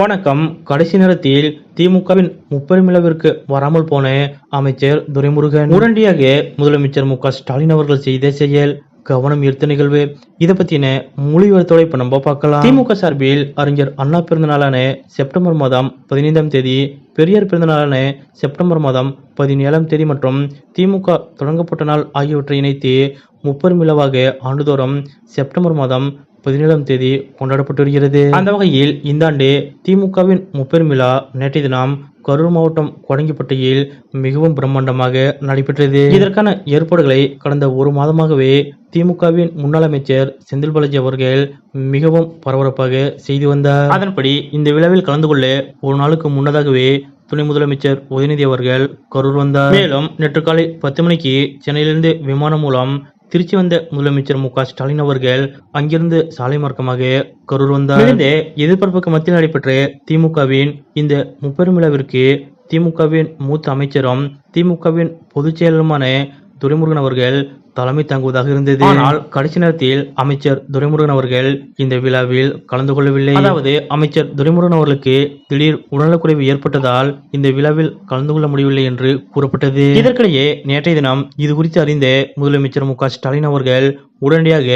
வணக்கம். கடைசி நேரத்தில் திமுகவின் முப்பெருமிளவிற்கு வராமல் போன அமைச்சர் துரைமுருகன். உடனடியாக முதலமைச்சர் மு ஸ்டாலின் அவர்கள் செய்த செயல். கவனம் ஈர்த்த நிகழ்வு. இதை பத்தின மொழிவரத்தோட இப்ப நம்ம பார்க்கலாம். திமுக சார்பில் அறிஞர் அண்ணா பிறந்த நாளான செப்டம்பர் மாதம் பதினைந்தாம் தேதி பெரியார் பிறந்த நாளான செப்டம்பர் மாதம் பதினேழாம் தேதி மற்றும் திமுக தொடங்கப்பட்ட நாள் ஆகியவற்றை இணைத்து முப்பெருமிளவாக ஆண்டுதோறும் செப்டம்பர் மாதம் பதினேழாம் தேதி கொண்டாடப்பட்டு வருகிறது அந்த வகையில் இந்த ஆண்டு திமுகவின் முப்பெரும் விழா நேற்றைய தினம் கரூர் மாவட்டம் கொடங்கிப்பட்டியில் மிகவும் பிரம்மாண்டமாக நடைபெற்றது. இதற்கான ஏற்பாடுகளை கடந்த ஒரு மாதமாகவே திமுகவின் முன்னாள் அமைச்சர் செந்தில் பாலாஜி அவர்கள் மிகவும் பரபரப்பாக செய்து வந்தார். அதன்படி இந்த விழாவில் கலந்து கொள்ள ஒரு நாளுக்கு முன்னதாகவே துணை முதலமைச்சர் உதயநிதி அவர்கள் கரூர் வந்தார். மேலும் நேற்று காலை பத்து மணிக்கு சென்னையிலிருந்து விமானம் மூலம் திருச்சி வந்த முதலமைச்சர் மு க ஸ்டாலின் அவர்கள் அங்கிருந்து சாலை மார்க்கமாக கரூர் வந்தார். எதிர்பார்ப்புக்கு மத்தியில் நடைபெற்ற திமுகவின் இந்த முப்பெரும் விழாவிற்கு திமுகவின் மூத்த அமைச்சரும் திமுகவின் பொதுச் செயலருமான துரைமுருகன் அவர்கள் தலைமை தாங்குவதாக இருந்தது. ஆனால் கடைசி நேரத்தில் அமைச்சர் துரைமுருகன் அவர்கள் இந்த விழாவில் கலந்து கொள்ளவில்லை. அதாவது அமைச்சர் துரைமுருகன் அவர்களுக்கு திடீர் உடல்நலக்குறைவு ஏற்பட்டதால் இந்த விழாவில் கலந்து கொள்ள முடியவில்லை என்று கூறப்பட்டது. இதற்கிடையே நேற்றைய தினம் இது குறித்து அறிந்த முதலமைச்சர் மு ஸ்டாலின் அவர்கள் உடனடியாக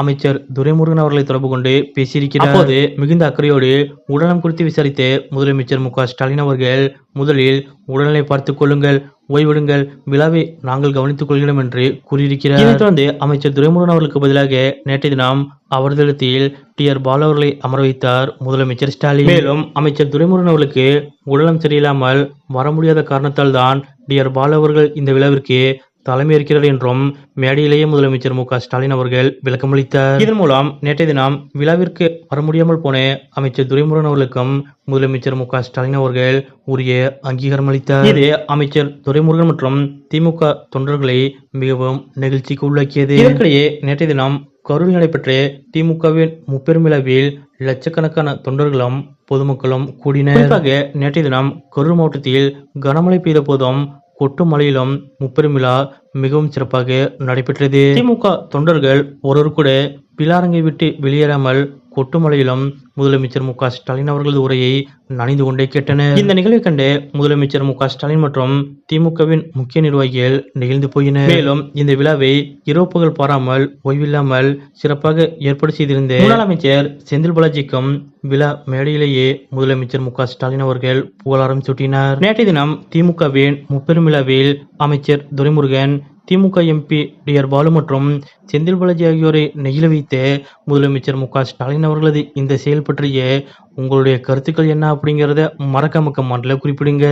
அமைச்சர் துரைமுருகன் அவர்களை தொடர்பு கொண்டு பேசியிருக்கிறார். அப்போது மிகுந்த அக்கறையோடு உடல்நலம் குறித்து விசாரித்த முதலமைச்சர் மு ஸ்டாலின் அவர்கள் முதலில் உடல்நிலை பார்த்துக் கொள்ளுங்கள். ஓய்விடுங்கள். விழாவை நாங்கள் கவனித்துக் கொள்கிறோம் என்று கூறியிருக்கிறார். இதைத் தொடர்ந்து அமைச்சர் துரைமுருகன் அவர்களுக்கு பதிலாக நேற்றைய தினம் அவரது இடத்தில் டி ஆர் பாலு அவர்களை அமர வைத்தார் முதலமைச்சர் ஸ்டாலின். மேலும் அமைச்சர் துரைமுருகன் அவர்களுக்கு உடலம் சரியில்லாமல் வர முடியாத காரணத்தால் தான் டி ஆர் பாலு அவர்கள் இந்த விழாவிற்கு தலைமையேற்கிறது என்றும் மேடையிலேயே முதலமைச்சர் மு க ஸ்டாலின் அவர்கள் விளக்கமளித்தார். இதன் மூலம் நேற்றைய தினம் விழாவிற்கு வர முடியாமல் போன அமைச்சர் துரைமுருகன் அவர்களுக்கும் முதலமைச்சர் மு க ஸ்டாலின் அவர்கள் உரிய அங்கீகாரம் அளித்தார். இது அமைச்சர் துரைமுருகன் மற்றும் திமுக தொண்டர்களை மிகவும் நெகிழ்ச்சிக்கு உள்ளாக்கியது. இதற்கிடையே நேற்றைய தினம் கரூரில் நடைபெற்ற திமுகவின் முப்பெரும் விழாவில் லட்சக்கணக்கான தொண்டர்களும் பொதுமக்களும் கூடினர். நேற்றைய தினம் கரூர் மாவட்டத்தில் கனமழை பெய்த போதும் கொட்டு மலையிலும் முப்பெரும் விழா மிகவும் சிறப்பாக நடைபெற்றது. திமுக தொண்டர்கள் ஒருவர் கூட பிலாரங்கை விட்டு வெளியேறாமல் கொட்டுமலையிலும் முதலமைச்சர் மு ஸ்டாலின் அவர்களது உரையை நனைந்து கொண்டே கேட்டனர். இந்த நிகழ்வை கண்டு முதலமைச்சர் மு ஸ்டாலின் மற்றும் திமுகவின் முக்கிய நிர்வாகிகள் நெகிழ்ந்து போயினர். மேலும் இந்த விழாவை இரவு பாராமல் ஓய்வில்லாமல் சிறப்பாக ஏற்பாடு செய்திருந்த முன்னாள் அமைச்சர் செந்தில் பாலாஜிக்கும் விழா மேடையிலேயே முதலமைச்சர் மு ஸ்டாலின் அவர்கள் புகழாரம் சூட்டினார். நேற்றைய தினம் திமுகவின் முப்பெரும் விழாவில் அமைச்சர் Duraimurugan DMK MP T R Baalu மற்றும் செந்தில் பாலாஜி ஆகியோரை நெகிழ வைத்த முதலமைச்சர் மு க ஸ்டாலின் அவர்களது இந்த செயல் பற்றிய உங்களுடைய கருத்துக்கள் என்ன அப்படிங்கிறத மறக்காம கமெண்ட்ல குறிப்பிடுங்க.